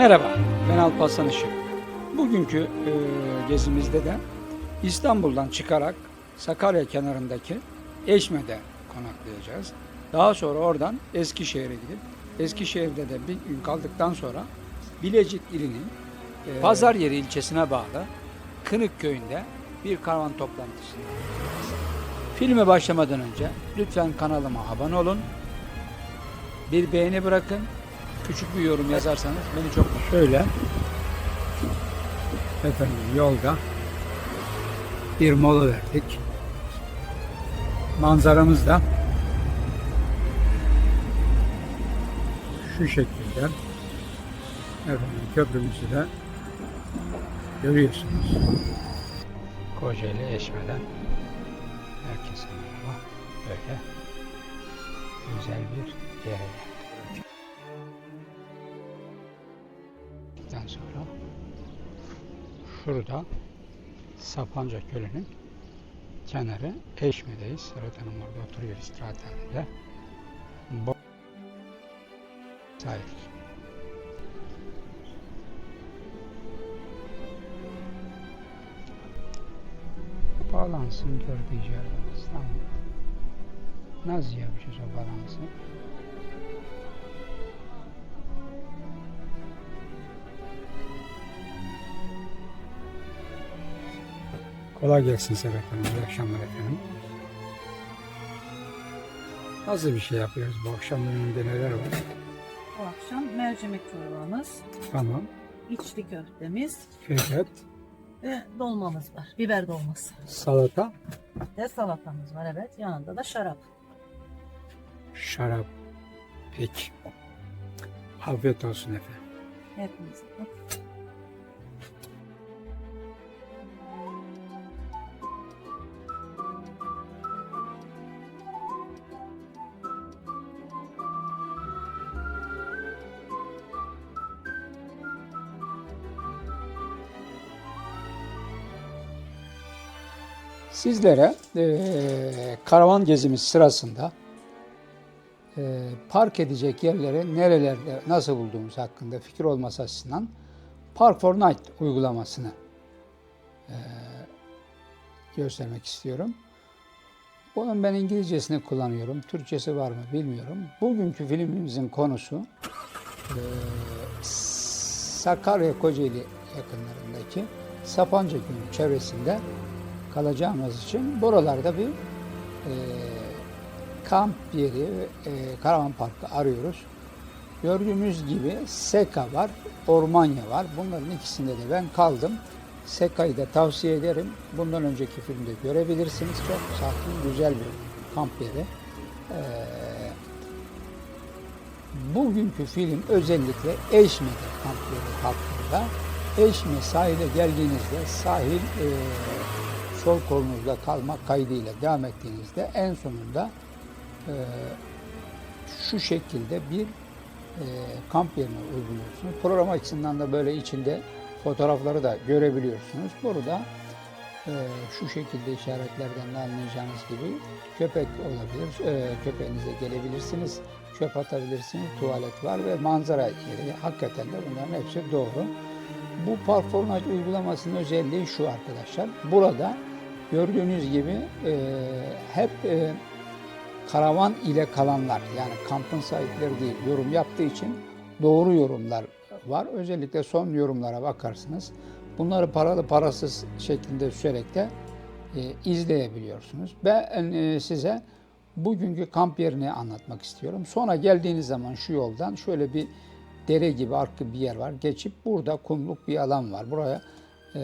Merhaba, ben Alparslan Işık. Bugünkü e, gezimizde de İstanbul'dan çıkarak Sakarya kenarındaki Eşme'de konaklayacağız. Daha sonra oradan Eskişehir'e gidip Eskişehir'de de bir gün kaldıktan sonra Bilecik ilinin e, Pazaryeri ilçesine bağlı Kınık köyünde bir karvan toplantısında. Filme başlamadan önce lütfen kanalıma abone olun. Bir beğeni bırakın. Küçük bir yorum yazarsanız beni çok mutlu. Şöyle. Efendim yolda bir mola verdik. Manzaramız da şu şekilde. Efendim köprümüzü de görüyorsunuz. Kocaeli Eşme'den herkese merhaba. Böyle güzel bir yere şurada Sapanca Gölü'nün kenarı Eşme'deyiz. Serhat Hanım orada oturuyor istirahat halinde. Bo sahil. Bağlansın gördüğü. Tamam. Nasıl yapacağız o balansı? Kolay gelsin Serhat Hanım. İyi akşamlar efendim. Nasıl bir şey yapıyoruz bu akşam önünde neler var? Bu akşam mercimek çorbamız, Tamam. içli köftemiz Evet. ve dolmamız var. Biber dolması. Salata, Ve salatamız var evet. Yanında da şarap. şarap. Peki. Afiyet olsun efendim. Hepimiz. Sizlere eee, karavan gezimiz sırasında eee, park edecek yerleri nerelerde nasıl bulduğumuz hakkında fikir olması açısından Park for Night uygulamasını eee, göstermek istiyorum. Bunun ben İngilizcesini kullanıyorum. Türkçesi var mı bilmiyorum. Bugünkü filmimizin konusu eee, Sakarya Kocaeli yakınlarındaki Sapanca Gölü çevresinde kalacağımız için buralarda bir e, kamp yeri, e, karavan parkı arıyoruz. Gördüğünüz gibi Seka var, Ormanya var. Bunların ikisinde de ben kaldım. Seka'yı da tavsiye ederim. Bundan önceki filmde görebilirsiniz. Çok sakin, güzel bir kamp yeri. Ee, bugünkü film özellikle Eşme'de kamp yeri hakkında. Eşme sahile geldiğinizde sahil e, sol kolunuzda kalmak kaydıyla devam ettiğinizde en sonunda e, şu şekilde bir e, kamp yerine uyguluyorsunuz. Program açısından da böyle içinde fotoğrafları da görebiliyorsunuz. Burada e, şu şekilde işaretlerden de anlayacağınız gibi köpek olabilir. E, köpeğinize gelebilirsiniz. Çöp atabilirsiniz. Tuvalet var ve manzara yeri. Hakikaten de bunların hepsi doğru. Bu Night uygulamasının özelliği şu arkadaşlar. Burada gördüğünüz gibi e, hep e, karavan ile kalanlar yani kampın sahipleri değil yorum yaptığı için doğru yorumlar var. Özellikle son yorumlara bakarsınız. Bunları paralı parasız şeklinde düşerek de e, izleyebiliyorsunuz. Ben e, size bugünkü kamp yerini anlatmak istiyorum. Sonra geldiğiniz zaman şu yoldan şöyle bir dere gibi arkı bir yer var. Geçip burada kumluk bir alan var. Buraya e,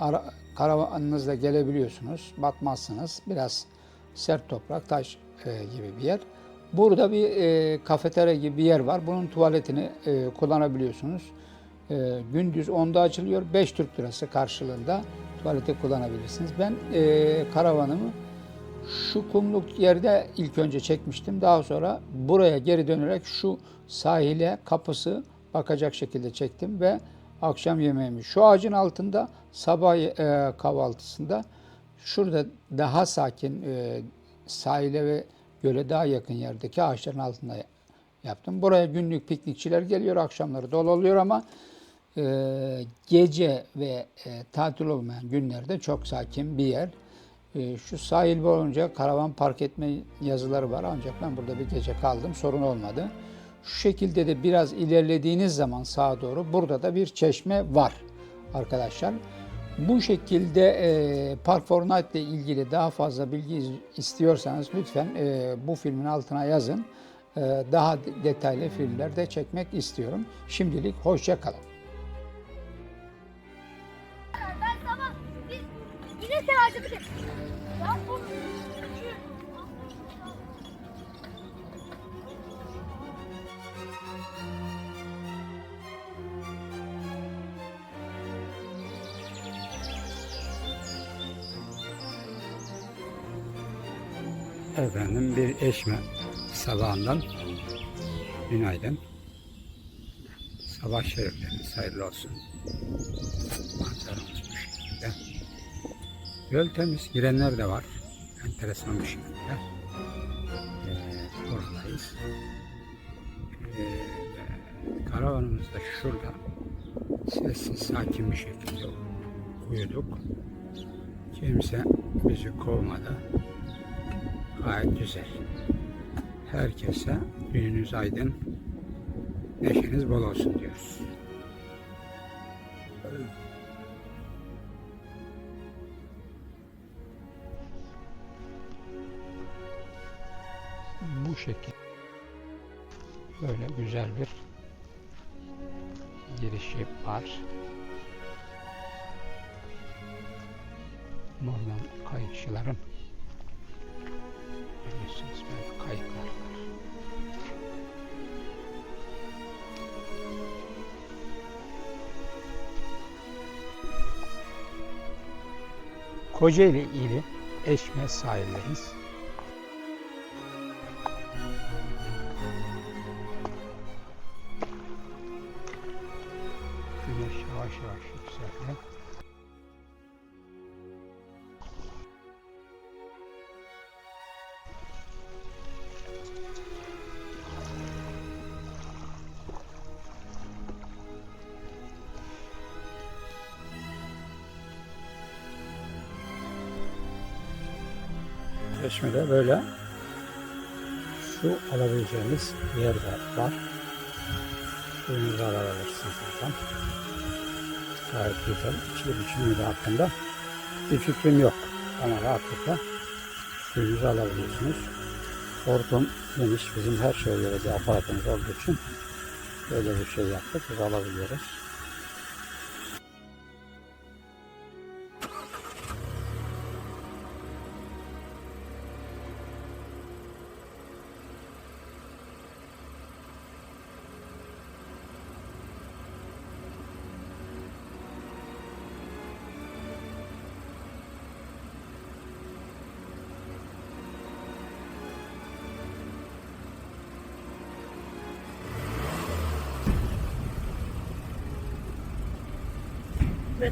ara, karavanınızla gelebiliyorsunuz. Batmazsınız. Biraz sert toprak, taş e, gibi bir yer. Burada bir e, kafeterya gibi bir yer var. Bunun tuvaletini e, kullanabiliyorsunuz. E, gündüz 10'da açılıyor. 5 Türk lirası karşılığında tuvaleti kullanabilirsiniz. Ben e, karavanımı şu kumluk yerde ilk önce çekmiştim. Daha sonra buraya geri dönerek şu sahile kapısı bakacak şekilde çektim ve akşam yemeğimi şu ağacın altında sabah e, kahvaltısında şurada daha sakin e, sahile ve göle daha yakın yerdeki ağaçların altında yaptım. Buraya günlük piknikçiler geliyor, akşamları dolu oluyor ama e, gece ve e, tatil olmayan günlerde çok sakin bir yer. E, şu sahil boyunca karavan park etme yazıları var ancak ben burada bir gece kaldım, sorun olmadı. Şu şekilde de biraz ilerlediğiniz zaman sağa doğru burada da bir çeşme var arkadaşlar. Bu şekilde e, Park Fortnite ile ilgili daha fazla bilgi istiyorsanız lütfen e, bu filmin altına yazın. E, daha de- detaylı filmler de çekmek istiyorum. Şimdilik hoşça kalın. Ben sabah biz yine sen Efendim bir eşme sabahından günaydın. Sabah şerifleriniz hayırlı olsun. Manzaramız bu şekilde. Göl temiz, girenler de var. Enteresan bir şekilde. Ee, buradayız. Ee, karavanımız da şurada. Sessiz, sakin bir şekilde uyuduk. Kimse bizi kovmadı. Gayet güzel. Herkese gününüz aydın, neşeniz bol olsun diyoruz. Bu şekil. Böyle güzel bir girişi var. Normal kayıkçıların Kocaeli ili Eşme sahildeyiz. Çeşmede böyle su alabileceğiniz yer de var. Suyunuzu alabilirsiniz buradan. Gayet güzel. İçili biçimleri hakkında bir fikrim yok. Ama rahatlıkla suyunuzu alabiliyorsunuz. Hortum geniş. Bizim her şeye göre bir aparatımız olduğu için böyle bir şey yaptık. Biz alabiliyoruz.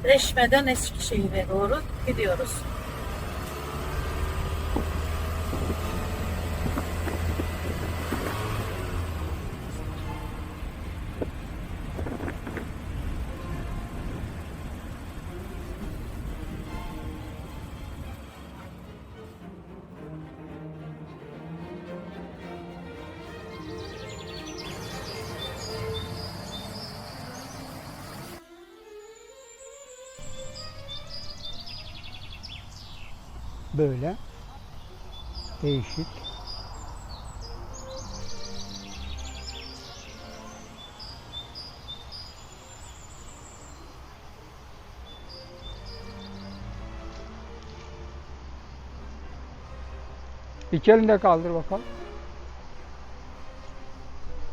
Eşme'den Eskişehir'e doğru gidiyoruz. Böyle değişik İki elinde kaldır bakalım.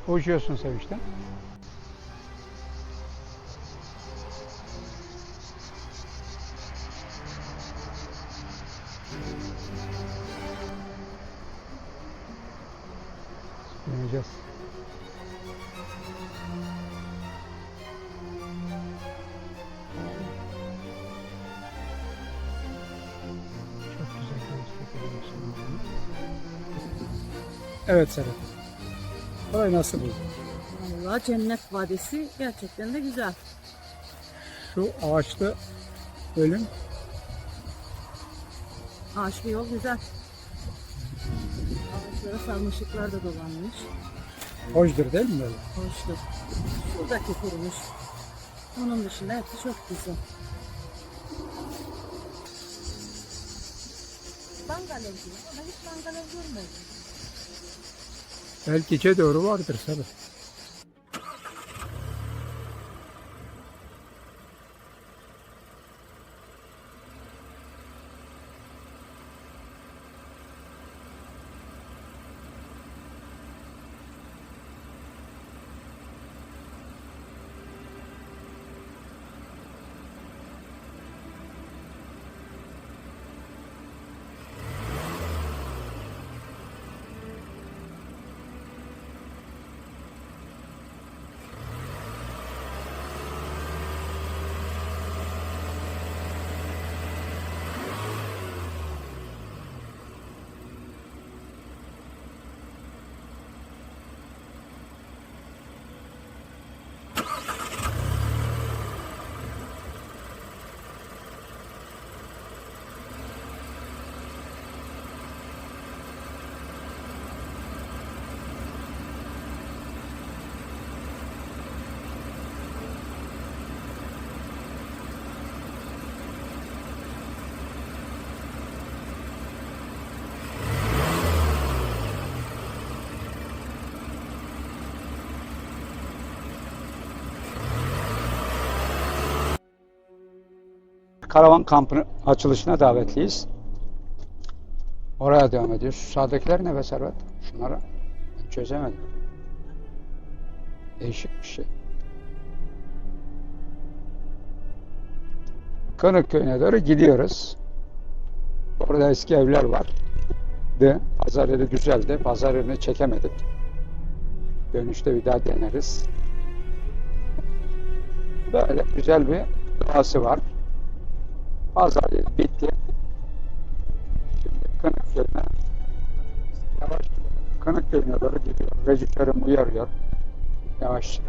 Uçuyorsun sevinçten. Deneyeceğiz. Çok güzel. Evet Serhat. Orayı nasıl buldun? Vallahi cennet vadisi gerçekten de güzel. Şu ağaçlı bölüm Ağaçlı yol güzel. Ağaçlara sarmaşıklar da dolanmış. hoşdur değil mi böyle? Hoştur. Şuradaki kurumuş. Onun dışında hepsi çok güzel. Mangal evi diyor ama hiç mangal evi görmedim. Belki içe doğru vardır tabii. Karavan kampının açılışına davetliyiz. Oraya devam ediyoruz. Sağdakiler ne be Servet? Şunları ben çözemedim. Değişik bir şey. Kınık köyüne doğru gidiyoruz. Orada eski evler var. De, pazar yeri güzeldi. Pazar yerini çekemedik. Dönüşte bir daha deneriz. Böyle güzel bir doğası var. Pazar yeri bitti. Şimdi Kınık köyüne yavaş Kınık köyüne doğru gidiyor. Rejiklerim uyarıyor. Yavaş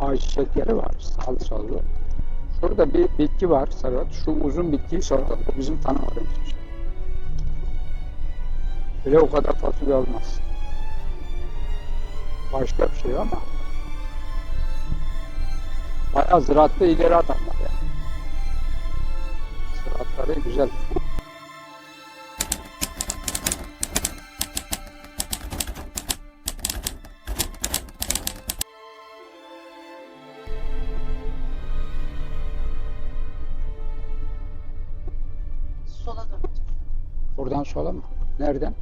ayçiçekleri var sağlı sollu. Şurada bir bitki var Serhat. Şu uzun bitkiyi soralım. Bu bizim tanımadığımız şey. Bile o kadar fasulye olmaz. Başka bir şey ama bayağı ziraatta ileri adamlar yani. Ziraatları güzel. Sola döneceğiz. Buradan sola mı? Nereden?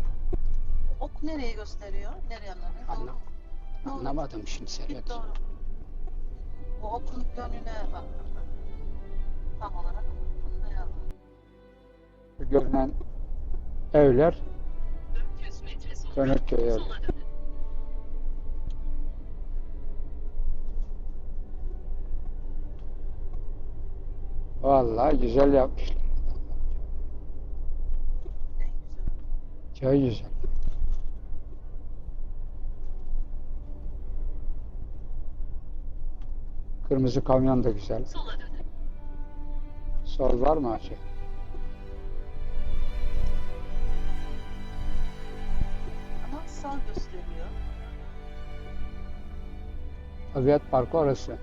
Ok nereye gösteriyor? Nereye yanlarına? Anlam. Anlamadım şimdi Serhat. Doğru. O okun yönüne bak. Tam olarak. Bunu da yazdım. Görünen evler Dönükköy ev. Vallahi güzel yapmışlar. En güzel. Çok güzel. Kırmızı kamyon da güzel. Sol var mı acaba? Ama sağ gösteriyor. Tabiat Parkı orası.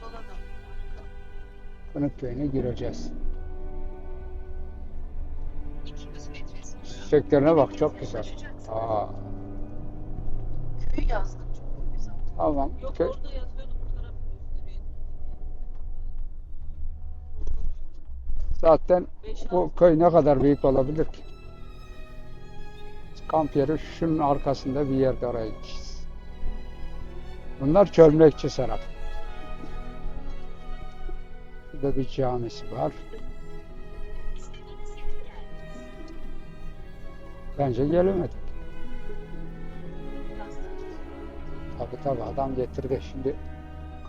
Sola dön. Kınık köyüne gireceğiz. Çiçeklerine bak çok güzel. Aa, Köyü yazdım çok güzel. tamam. Kö- orada yazıyordu bu taraf gösteriyor. Zaten bu köy ne kadar büyük olabilir ki? Kamp yeri şunun arkasında bir yerde oraya gideceğiz. Bunlar çömlekçi Serap. Burada bir camisi var. Bence gelemedik. Tabi tabi adam getirdi şimdi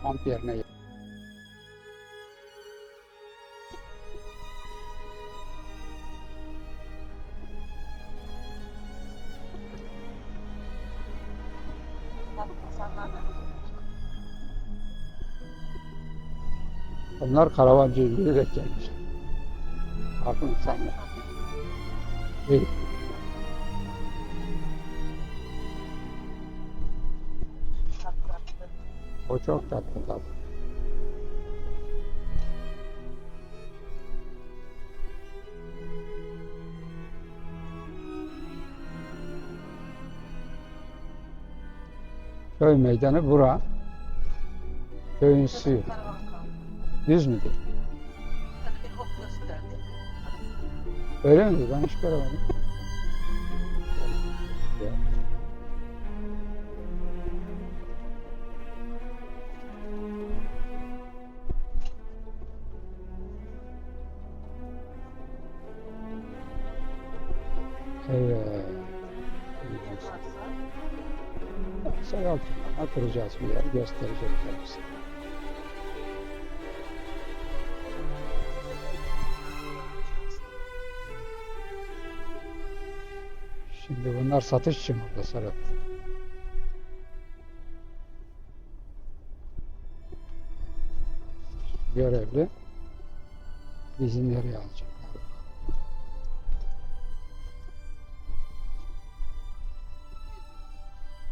kamp yerine Onlar karavancı yürüyerek gelmiş. Bakın insanlar. Tatlı. O çok tatlı tabii. Köy meydanı bura. Köyün suyu. Düz mü değil? Bir ok gösterdi. Öyle mi? Ben hiç göremedim. Altına oturacağız bir yer gösterecekler bize. Şimdi bunlar satış için burada Serhat. Görevli bizi nereye alacaklar?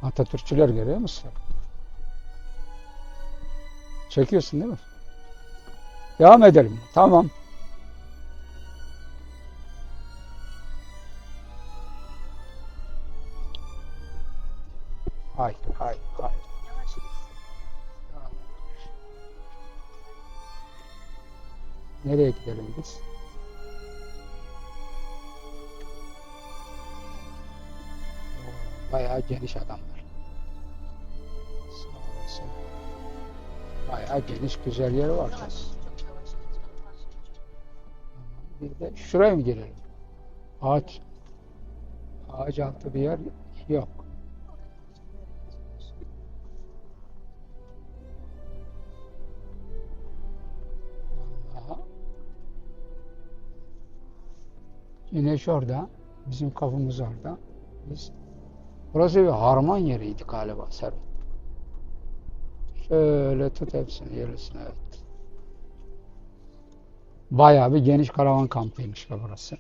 Atatürkçüler görüyor musun? Çekiyorsun değil mi? Devam edelim. Tamam. Hay hay hay. Nereye gidelim biz? Bayağı geniş adamlar. Geniş güzel yeri var. Bir de şuraya mı girelim? Ağaç. Ağaç altı bir yer yok. Güneş orada. Bizim kapımız orada. Biz Burası bir harman yeriydi galiba Servet. Şöyle tut hepsini yerlisine evet. Bayağı bir geniş karavan kampıymış be burası.